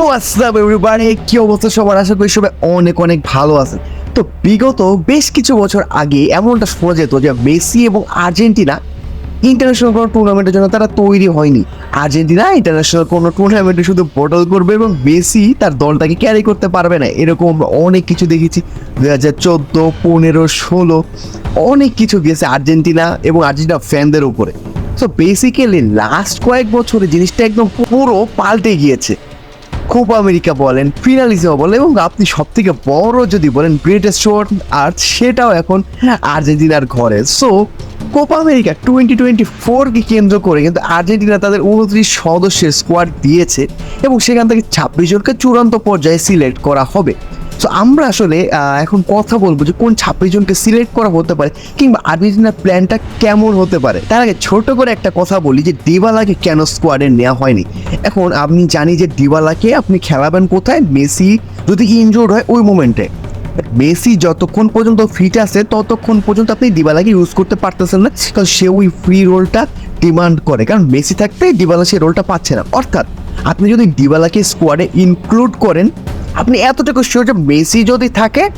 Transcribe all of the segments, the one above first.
WhatsApp everybody কি অবস্থা সবার? আশা করি সবাই অনেক অনেক ভালো আছে তো বিগত বেশ কিছু বছর আগে এমনটা শোনা যেত যে মেসি এবং আর্জেন্টিনা ইন্টারন্যাশনাল কোনো টুর্নামেন্টের জন্য তারা তৈরি হয়নি। আর্জেন্টিনা ইন্টারন্যাশনাল কোনো টুর্নামেন্টে শুধু বটল করবে এবং মেসি তার দলটাকে ক্যারি করতে পারবে না। এরকম আমরা অনেক কিছু দেখেছি। দু হাজার চোদ্দ, পনেরো, ষোলো, অনেক কিছু গেছে আর্জেন্টিনা এবং আর্জেন্টিনা ফ্যানদের উপরে। সো বেসিক্যালি লাস্ট কয়েক বছরে জিনিসটা একদম পুরো পাল্টে গিয়েছে। কোপা আমেরিকা বলেন, ফিনালিজম বলেন এবং আপনি সব থেকে বড় যদি বলেন গ্রেটেস্ট শোর আর্থ সেটাও এখন আর্জেন্টিনার ঘরে। So Copa America twenty twenty ফোরকে কেন্দ্র করে কিন্তু আর্জেন্টিনা তাদের উনত্রিশ সদস্যের স্কোয়াড দিয়েছে এবং সেখান থেকে ছাব্বিশ জনকে চূড়ান্ত পর্যায়ে সিলেক্ট করা হবে। সো আমরা আসলে এখন কথা বলব যে কোন ছাব্বিশ জনকে সিলেক্ট করা হতে পারে কিংবা আর্জেন্টিনার প্ল্যানটা কেমন হতে পারে। তার আগে ছোট করে একটা কথা বলি যে ডিবালাকে কেন স্কোয়াডে নেওয়া হয়নি? এখন আপনি জানি যে ডিবালাকে আপনি খেলাবেন কোথায়? মেসি যদি ইনজোর্ড হয় ওই মোমেন্টে মেসি যতক্ষণ পর্যন্ত ফিট আছে, ততক্ষণ পর্যন্ত আপনি ডিবালাকে ইউজ করতে পারতেছেন না, কারণ সে ওই ফ্রি রোলটা ডিমান্ড করে। কারণ মেসি থাকতে ডিবালা সেই রোলটা পাচ্ছে না। অর্থাৎ আপনি যদি ডিবালাকে স্কোয়াডে ইনক্লুড করেন আপনি এতটুকু শিওর যে মেসি যদি থাকে,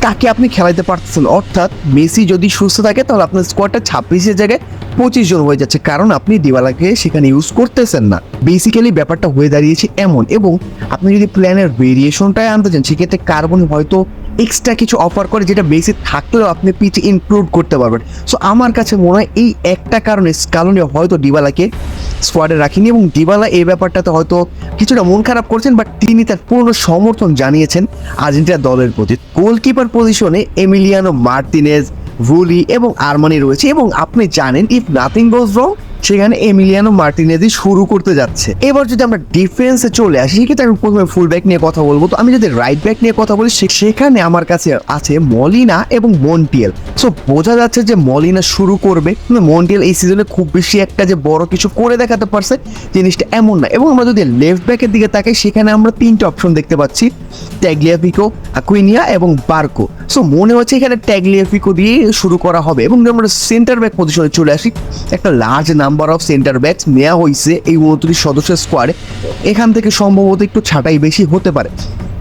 তাকে আপনি খেলাইতে পারতেছেন। অর্থাৎ মেসি যদি সুস্থ থাকে, তাহলে আপনার স্কোয়াডটা ছাব্বিশের জায়গায় পঁচিশ জন হয়ে যাচ্ছে। কারণ আপনি দিবালাকে সেখানে ইউজ করতেছেন না। বেসিক্যালি ব্যাপারটা হয়ে দাঁড়িয়েছে এমন। এবং আপনি যদি প্ল্যানের ভেরিয়েশনটাই আনতে চান, সেক্ষেত্রে কার্বন হয়তো এক্সট্রা কিছু অফার করে, যেটা বেসি থাকলেও আপনি পিচে ইনক্লুড করতে পারবেন। সো আমার কাছে মনে হয় এই একটা কারণে কারণে হয়তো ডিবালাকে স্কোয়াডে রাখিনি এবং ডিবালা এই ব্যাপারটাতে হয়তো কিছুটা মন খারাপ করছেন বাট তিনি তার পূর্ণ সমর্থন জানিয়েছেন আর্জেন্টিনা দলের প্রতি। গোলকিপার পজিশনে এমিলিয়ানো মার্টিনেজ ভুলি এবং আরমানি রয়েছে এবং আপনি জানেন ইফ নাথিং গোজ রং সেখানে এমিলিয়ানো মার্টিনেজই শুরু করতে যাচ্ছে। এবার যদি আমরা ডিফেন্সে চলে আসি, সেক্ষেত্রে আমি প্রথমে ফুল ব্যাক নিয়ে কথা বলব। তো আমি যদি রাইট ব্যাক নিয়ে কথা বলি সেখানে আমার কাছে আছে মলিনা এবং মন্টিয়েল। সো বোঝা যাচ্ছে যে মলিনা শুরু করবে। মন্টিয়েল এই সিজনে খুব বেশি একটা যে বড় কিছু করে দেখাতে পারছে, জিনিসটা এমন না। এবং আমরা যদি লেফট ব্যাকের দিকে তাকাই, সেখানে আমরা তিনটে অপশন দেখতে পাচ্ছি। ট্যাগলিয়াফিকো আকুইনিয়া এবং বার্কো সো মনে হচ্ছে এখানে ট্যাগলিয়াফিকো দিয়ে শুরু করা হবে। এবং আমরা সেন্টার ব্যাক পজিশনে চলে আসি, একটা large number of centre backs নেওয়া হয়েছে এই উনত্রিশ সদস্যের স্কোয়াডে এখান থেকে সম্ভবত একটু ছাঁটাই বেশি হতে পারে।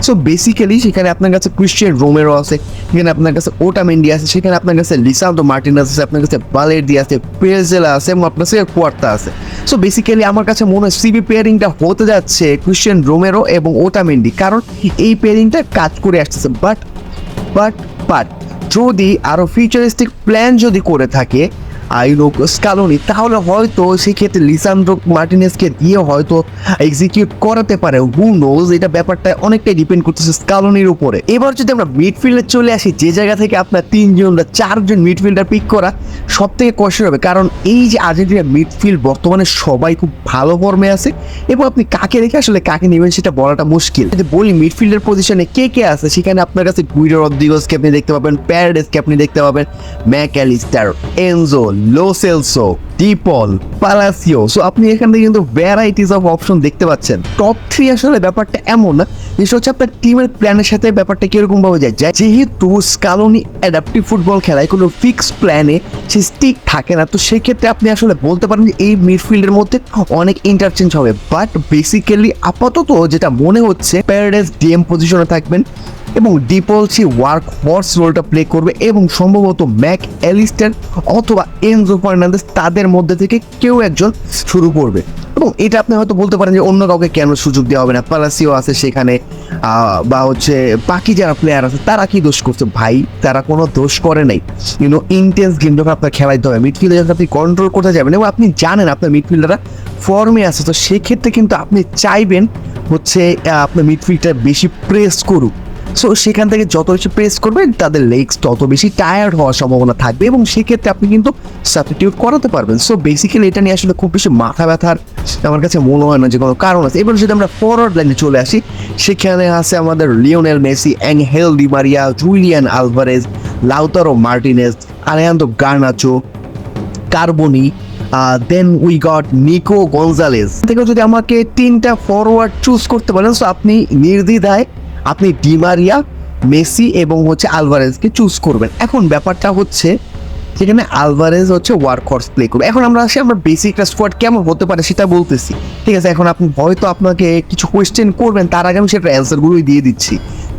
সো বেসিক্যালি সেখানে আপনার কাছে ক্রিশ্চিয়ান রোমেরো আছে, সেখানে আপনার কাছে ওটামেন্ডি আছে, সেখানে আপনার কাছে লিসান্ডো মার্টিনাস আছে, আপনার কাছে বালের বালেরদি আছে পেজেলা আছে, এবং আপনার কাছে কোয়ার্তা আছে। সো বেসিক্যালি আমার কাছে মনে হয় সিবি পেয়ারিংটা হতে যাচ্ছে ক্রিশ্চিয়ান রোমেরো এবং ওটামেন্ডি কারণ এই পেয়ারিংটা কাজ করে আসতেছে। বাট বাট বাট যদি আরও ফিউচারিস্টিক প্ল্যান যদি করে থাকে আইলো স্কালোনি তাহলে হয়তো সেক্ষেত্রে লিসান্ড্রো মার্টিনেসকে দিয়ে হয়তো এক্সিকিউট করাতে পারে। হু নোজ এটা ব্যাপারটা অনেকটাই ডিপেন্ড করতেছে স্কালোনির উপরে। এবার যদি আমরা মিডফিল্ডে চলে আসি, যে জায়গা থেকে আপনার তিনজন বা চারজন মিডফিল্ডার পিক করা সব থেকে কষ্ট হবে, কারণ এই যে আর্জেন্টিনার মিডফিল্ড বর্তমানে সবাই খুব ভালো ফর্মে আছে, এবং আপনি কাকে রেখে আসলে কাকে নেবেন সেটা বলাটা মুশকিল। যদি বলি মিডফিল্ডের পজিশনে কে কে আছে, সেখানে আপনার কাছে গুইডো রদ্রিগোসকে আপনি দেখতে পাবেন প্যারাডেসকে আপনি দেখতে পাবেন Mac Allister Enzo Lo Celso De Paul Palacio so আপনি এখান থেকে কিন্তু ভ্যারাইটিস অফ অপশন দেখতে পাচ্ছেন। টপ থ্রি আসলে ব্যাপারটা এমন না যেটা হচ্ছে আপনার টিমের প্ল্যানের সাথে ব্যাপারটা কীরকম ভাবে যায়। যেহেতু স্কালোনি অ্যাডাপটিভ ফুটবল খেলায় কোনো ফিক্সড প্ল্যানে সে স্টিক থাকে না, তো সেক্ষেত্রে আপনি আসলে বলতে পারেন যে এই মিডফিল্ডের মধ্যে অনেক ইন্টারচেঞ্জ হবে। বাট বেসিক্যালি আপাতত যেটা মনে হচ্ছে প্যারাডাইস ডিএম পজিশনে থাকবেন। এবং ডিপলসি ওয়ার্ক হর্স রোলটা প্লে করবে এবং সম্ভবত ম্যাক অ্যালিস্টার অথবা এনজো ফার্নান্দেস তাদের মধ্যে থেকে কেউ একজন শুরু করবে। এবং এটা আপনি হয়তো বলতে পারেন যে অন্য কাউকে কেন সুযোগ দেওয়া হবে না। পালাসিও আছে সেখানে বা হচ্ছে বাকি যারা প্লেয়ার আছে, তারা কি দোষ করছে? ভাই, তারা কোনো দোষ করে নাই। ইউনো ইন্টেন্স গেম যখন আপনার খেলাইতে হবে মিডফিল্ডে যখন আপনি কন্ট্রোল করতে যাবেন এবং আপনি জানেন আপনার মিডফিল্ডাররা ফর্মে আছে, তো সেক্ষেত্রে কিন্তু আপনি চাইবেন হচ্ছে আপনার মিডফিল্ডটা বেশি প্রেস করুক। সো সেখান থেকে যত বেশি প্রেস করবেন, তাদের লেগস তত বেশি টায়ার্ড হওয়ার সম্ভাবনা থাকবে এবং সেক্ষেত্রে আপনি কিন্তু সাবস্টিটিউট করাতে পারবেন। সো বেসিক্যালি এটা নিয়ে আসলে খুব বেশি মাথা ব্যথার আমার কাছে মনে হয় না যে কোনো কারণ আছে। এবার যদি আমরা ফরওয়ার্ড লাইনে চলে আসি, সেখানে আছে আমাদের Lionel Messi Angel Di Maria Julian Alvarez Lautaro Martinez Alejandro Garnacho Carboni then we got Nico Gonzalez থেকে যদি আমাকে তিনটা ফরওয়ার্ড চুজ করতে পারেন সো আপনি নির্দ্বিধায় আপনি ডিমারিয়া মেসি এবং হচ্ছে আলভারেজকে চুজ করবেন। এখন ব্যাপারটা হচ্ছে সেখানে আলভারেজ হচ্ছে ওয়ার্ক হর্স প্লে করবে। এখন আমরা আসি, আমরা বেসিক একটা স্কোয়াড কেমন হতে পারে সেটা বলতেছি। ঠিক আছে, এখন আপনি হয়তো আপনাকে কিছু কোয়েশ্চেন করবেন, তার আগে আমি সেটার অ্যান্সারগুলোই দিয়ে দিচ্ছি।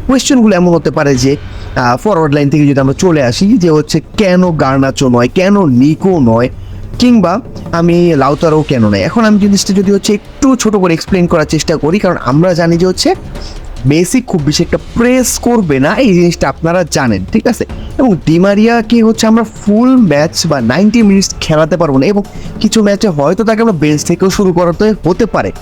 কোয়েশ্চেনগুলো এমন হতে পারে যে ফরওয়ার্ড লাইন থেকে যদি আমরা চলে আসি, যে হচ্ছে কেন গার্নাচো নয়, কেন নিকো নয়, কিংবা আমি লাউতারও কেন নয়। এখন আমি জিনিসটা যদি হচ্ছে একটু ছোট করে এক্সপ্লেন করার চেষ্টা করি, কারণ আমরা জানি যে হচ্ছে বেসিক খুব বেশি একটা প্রেস করবে না, এই জিনিসটা আপনারা জানেন, ঠিক আছে? এবং ডিমারিয়াকে হচ্ছে আমরা ফুল ম্যাচ বা নাইনটি মিনিটস খেলাতে পারব না, এবং কিছু ম্যাচে হয়তো তাকে আমরা বেঞ্চ থেকেও শুরু করাতে হতে পারে।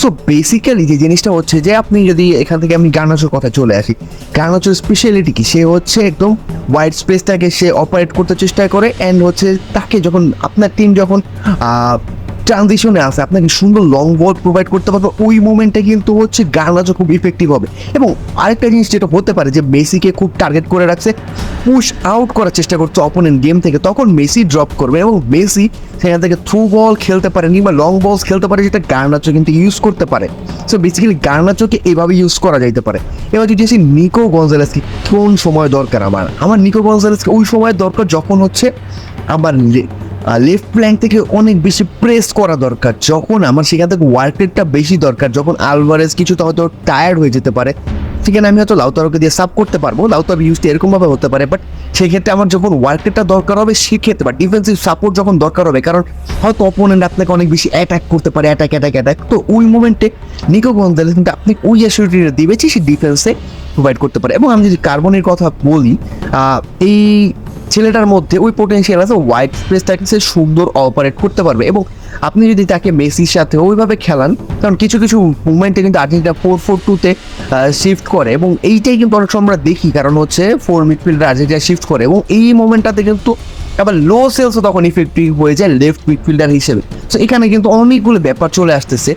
সো বেসিক্যালি যে জিনিসটা হচ্ছে যে, আপনি যদি এখান থেকে আমি গার্নাচোর কথা চলে আসি গার্নাচোর স্পেশালিটি কি? সে হচ্ছে একদম ওয়াইড স্পেসটাকে সে অপারেট করতে চেষ্টা করে অ্যান্ড হচ্ছে তাকে যখন, আপনার টিম যখন ট্রানজিশনে আসে আপনাকে সুন্দর লং বল প্রোভাইড করতে পারবে। ওই মোমেন্টে কিন্তু হচ্ছে গার্নাচো খুব ইফেক্টিভ হবে। এবং আরেকটা জিনিস যেটা হতে পারে যে মেসিকে খুব টার্গেট করে রাখছে পুশ আউট করার চেষ্টা করছে অপোনেন্ট গেম থেকে, তখন মেসি ড্রপ করবে এবং মেসি সেখান থেকে থ্রু বল খেলতে পারে কিংবা লং বলস খেলতে পারে যেটা গার্নাচো কিন্তু ইউজ করতে পারে। সো বেসিক্যালি গার্নাচোকে এভাবে ইউজ করা যাইতে পারে। এবার যদি আসি নিকো গঞ্জালেসকে কোন সময় দরকার আমার? আমার নিকো গঞ্জালেসকে ওই সময় দরকার যখন হচ্ছে আমার লেফট প্ল্যাঙ্ক থেকে অনেক বেশি প্রেস করা দরকার। যখন আমার সেখান থেকে ওয়ার্কেটটা বেশি দরকার, যখন আলভারেজ কিছুটা হয়তো টায়ার্ড হয়ে যেতে পারে, সেখানে আমি হয়তো লাউতারোকে দিয়ে সাব করতে পারব। লাউতার ইউজটা এরকমভাবে হতে পারে বাট সেক্ষেত্রে আমার যখন ওয়ার্কেটটা দরকার হবে, সেক্ষেত্রে বা ডিফেন্সিভ সাপোর্ট যখন দরকার হবে, কারণ হয়তো অপোনেন্ট আপনাকে অনেক বেশি অ্যাটাক করতে পারে অ্যাটাক অ্যাটাক অ্যাটাক তো ওই মোমেন্টে নিকো গন্দালেস কিন্তু আপনি ওই অ্যাসিউরিটিটা দিবে যে সে ডিফেন্সে প্রোভাইড করতে পারে। এবং আমি যদি কার্বনের কথা বলি এই ছেলেটার মধ্যে ওই পোটেনশিয়াল আছে হোয়াইট স্পেসটাকে সে সুন্দর অপারেট করতে পারবে। এবং আপনি যদি তাকে মেসির সাথে ওইভাবে খেলান, কারণ কিছু কিছু মুভমেন্টে কিন্তু আর্জেন্টিনা ফোর ফোর টুতে শিফট করে। এবং এইটাই কিন্তু অনেক সময় আমরা দেখি, কারণ হচ্ছে ফোর মিডফিল্ডার আর্জেন্টিনা শিফট করে। এবং এই মোমেন্টটাতে কিন্তু আবার লো সেলসও তখন ইফেক্টিভ হয়ে যায় লেফট মিডফিল্ডার হিসেবে। তো এখানে কিন্তু অনেকগুলো ব্যাপার চলে আসতেছে।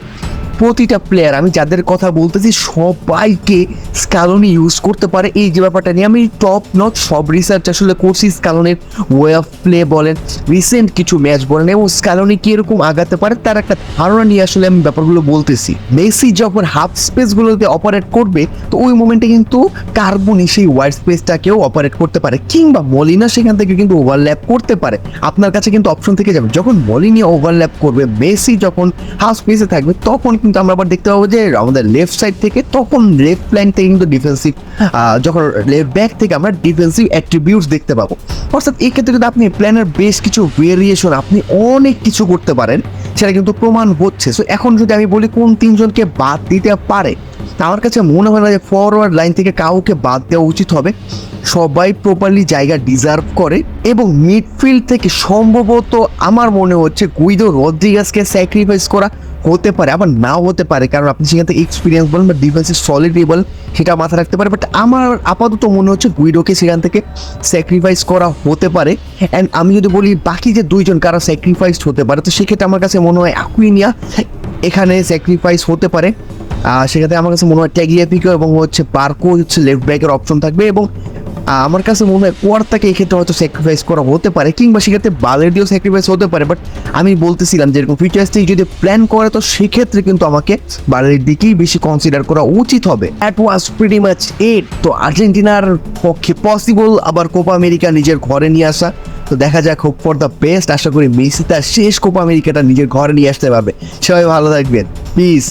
প্রতিটা প্লেয়ার আমি যাদের কথা বলতেছি সবাইকে স্কালনি ইউজ করতে পারে। এই যে ব্যাপারটা নিয়ে আমি টপ নট সব রিসার্চ আসলে করছি স্কালনের ওয়ে অফ প্লে বলেন রিসেন্ট কিছু ম্যাচ বলেন, এবং স্কালনি কীরকম আগাতে পারে তার একটা ধারণা নিয়ে আসলে আমি ব্যাপারগুলো বলতেছি। মেসি যখন হাফ স্পেসগুলোতে অপারেট করবে, তো ওই মোমেন্টে কিন্তু কার্বনি সেই ওয়াইড স্পেসটাকেও অপারেট করতে পারে, কিংবা মলিনা সেখান থেকে কিন্তু ওভারল্যাপ করতে পারে। আপনার কাছে কিন্তু অপশন থেকে যাবে। যখন মলিনি ওভারল্যাপ করবে মেসি যখন হাফ স্পেসে থাকবে, তখন কিন্তু আমরা আবার দেখতে পাবো যে আমাদের লেফট সাইড থেকে তখন লেফট প্ল্যান থেকে কিন্তু ডিফেন্সিভ যখন লেফট ব্যাক থেকে আমরা ডিফেন্সিভ অ্যাট্রিবিউটস দেখতে পাবো। অর্থাৎ এই ক্ষেত্রে কিন্তু আপনি প্ল্যানের বেশ কিছু ভেরিয়েশন আপনি অনেক কিছু করতে পারেন, সেটা কিন্তু প্রমাণ হচ্ছে। সো এখন যদি আমি বলি কোন তিনজনকে বাদ দিতে পারে আমার কাছে মনে হয় না যে ফরওয়ার্ড লাইন থেকে কাউকে বাদ দেওয়া উচিত হবে। সবাই প্রপারলি জায়গা ডিজার্ভ করে এবং মিডফিল্ড থেকে সম্ভবত আমার মনে হচ্ছে গুইদো রদ্রিগাসকে স্যাক্রিফাইস করা হতে পারে, আবার নাও হতে পারে, কারণ আপনি সেখান থেকে এক্সপিরিয়েন্স বলেন বা ডিফেন্সের সলিডি বলেন, সেটা মাথায় রাখতে পারে। বাট আমার আপাতত মনে হচ্ছে গুইডোকে সেখান থেকে স্যাক্রিফাইস করা হতে পারে। অ্যান্ড আমি যদি বলি বাকি যে দুইজন কারা স্যাক্রিফাইসড হতে পারে, তো সেক্ষেত্রে আমার কাছে মনে হয় অ্যাকুইনিয়া এখানে স্যাক্রিফাইস হতে পারে। সেক্ষেত্রে আমার কাছে মনে হয় ট্যাগিয়া ট্যাগিয়াপিকো এবং হচ্ছে পার্কো হচ্ছে লেফট ব্যাকের অপশন থাকবে এবং আমার কাছে মনে হয় কোয়ার্তাকে এক্ষেত্রে হয়তো স্যাক্রিফাইস করা হতে পারে, কিংবা সেক্ষেত্রে বালের দিয়েও স্যাক্রিফাইস হতে পারে বাট আমি বলতেছিলাম যে এরকম ফিউচারিস্টিক যদি প্ল্যান করে, তো সেক্ষেত্রে কিন্তু আমাকে বালের দিকেই বেশি কনসিডার করা উচিত হবে। It was pretty much it তো আর্জেন্টিনার পক্ষে পসিবল আবার কোপা আমেরিকা নিজের ঘরে নিয়ে আসা। তো দেখা যাক হোপ ফর দ্য বেস্ট আশা করি মেসি তার শেষ কোপা আমেরিকাটা নিজের ঘরে নিয়ে আসতে পারবে। সবাই ভালো থাকবেন। প্লিজ